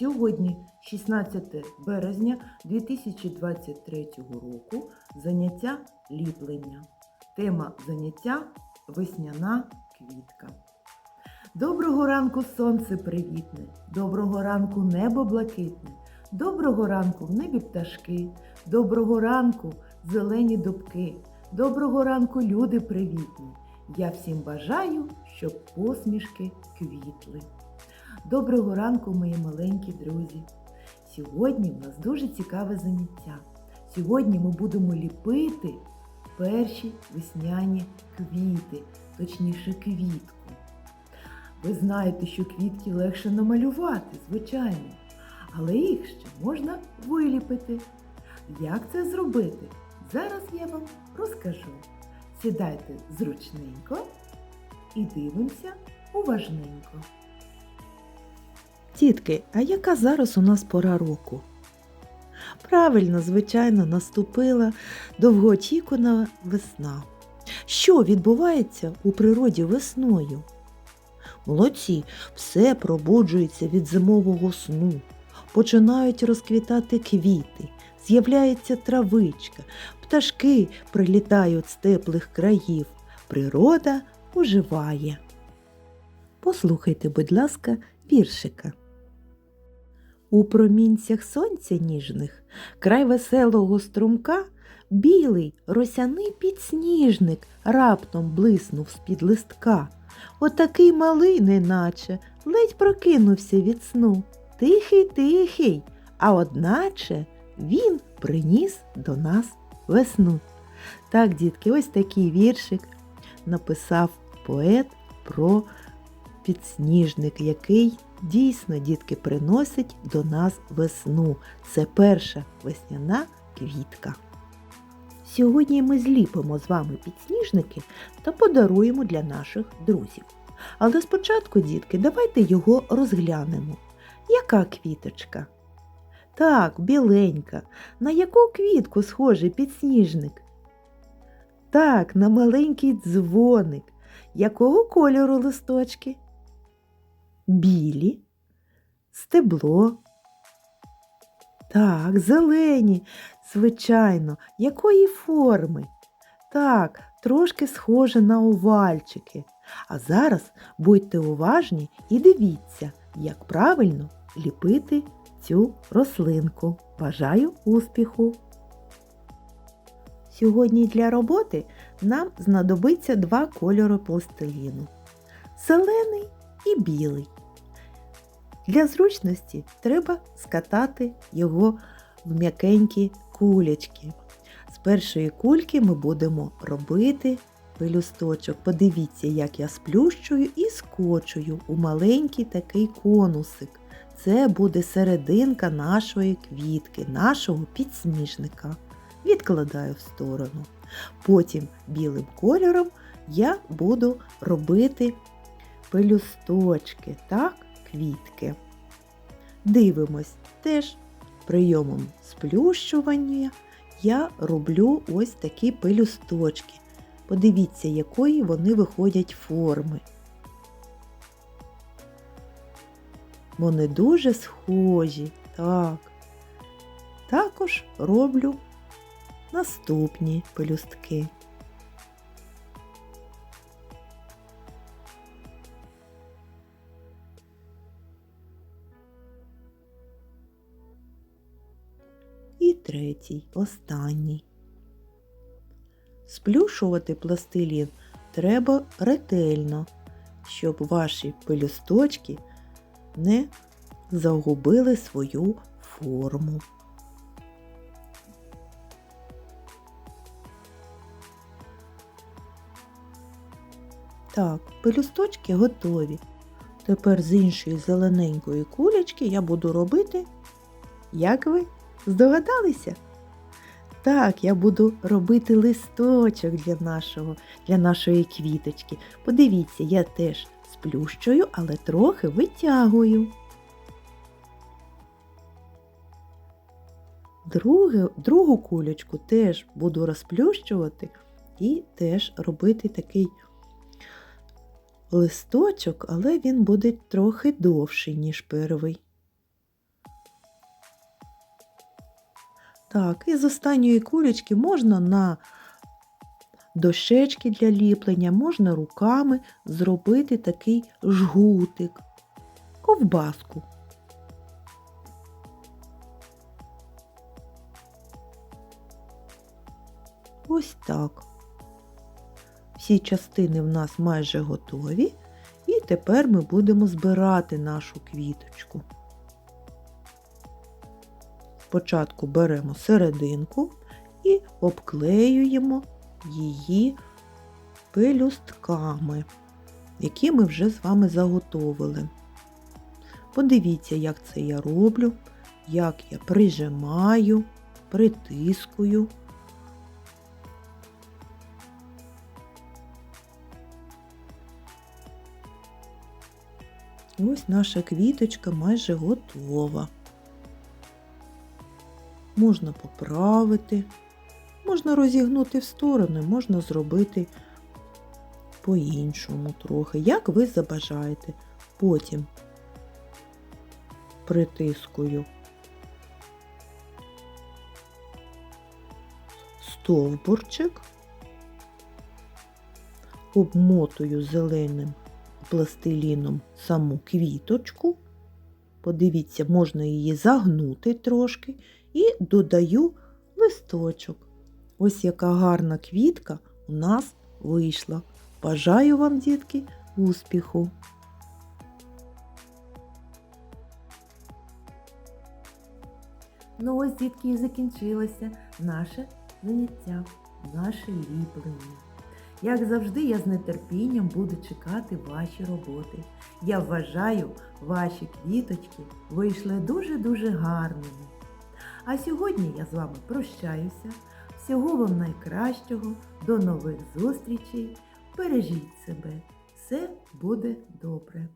Сьогодні, 16 березня 2023 року, заняття ліплення. Тема заняття весняна квітка. Доброго ранку сонце привітне, доброго ранку небо блакитне, доброго ранку в небі пташки, доброго ранку зелені дубки, доброго ранку люди привітні. Я всім бажаю, щоб посмішки квітли. Доброго ранку, мої маленькі друзі! Сьогодні в нас дуже цікаве заняття. Сьогодні ми будемо ліпити перші весняні квіти, точніше квітку. Ви знаєте, що квітки легше намалювати, звичайно, але їх ще можна виліпити. Як це зробити? Зараз я вам розкажу. Сідайте зручненько і дивимося уважненько. Тітки, а яка зараз у нас пора року? Правильно, звичайно, наступила довгоочікувана весна. Що відбувається у природі весною? Молодці, все пробуджується від зимового сну. Починають розквітати квіти, з'являється травичка, пташки прилітають з теплих країв, природа оживає. Послухайте, будь ласка, віршика. У промінцях сонця ніжних, край веселого струмка, білий росяний підсніжник раптом блиснув з-під листка. Отакий малий, неначе, ледь прокинувся від сну. Тихий, тихий, а одначе він приніс до нас весну. Так, дітки, ось такий віршик написав поет про підсніжник, який дійсно, дітки, приносить до нас весну. Це перша весняна квітка. Сьогодні ми зліпимо з вами підсніжники та подаруємо для наших друзів. Але спочатку, дітки, давайте його розглянемо. Яка квіточка? Так, біленька. На яку квітку схожий підсніжник? Так, на маленький дзвоник. Якого кольору листочки? Білі, стебло. Так, зелені, звичайно, якої форми? Так, трошки схоже на овальчики. А зараз будьте уважні і дивіться, як правильно ліпити цю рослинку. Бажаю успіху! Сьогодні для роботи нам знадобиться два кольори пластиліну зелений і білий. Для зручності треба скатати його в м'якенькі кулечки. З першої кульки ми будемо робити пелюсточок. Подивіться, як я сплющую і скочую у маленький такий конусик. Це буде серединка нашої квітки, нашого підсніжника. Відкладаю в сторону. Потім білим кольором я буду робити пелюсточки, так, квітки. Дивимось, теж прийомом сплющування я роблю ось такі пелюсточки. Подивіться, якої вони виходять форми. Вони дуже схожі, так. Також роблю наступні пелюстки. Третій, останній. Сплюшувати пластилін треба ретельно, щоб ваші пелюсточки не загубили свою форму. Так, пелюсточки готові. Тепер з іншої зелененької кулечки я буду робити, як ви здогадалися? Так, я буду робити листочок для, нашого, для нашої квіточки. Подивіться, я теж сплющую, але трохи витягую. Друге, другу кулечку теж буду розплющувати і теж робити такий листочок, але він буде трохи довший, ніж перший. Так, і з останньої кулечки можна на дощечки для ліплення, можна руками зробити такий жгутик, ковбаску. Ось так. Всі частини в нас майже готові, і тепер ми будемо збирати нашу квіточку. Спочатку беремо серединку і обклеюємо її пелюстками, які ми вже з вами заготовили. Подивіться, як це я роблю, як я прижимаю, притискую. Ось наша квіточка майже готова. Можна поправити, можна розігнути в сторони, можна зробити по-іншому трохи, як ви забажаєте. Потім притискую стовбурчик, обмотую зеленим пластиліном саму квіточку. Подивіться, можна її загнути трошки і додаю листочок. Ось яка гарна квітка у нас вийшла. Бажаю вам, дітки, успіху! Ну ось, дітки, і закінчилося наше заняття, наше ліплення. Як завжди, я з нетерпінням буду чекати ваші роботи. Я вважаю, ваші квіточки вийшли дуже-дуже гарними. А сьогодні я з вами прощаюся. Всього вам найкращого, до нових зустрічей. Бережіть себе. Все буде добре.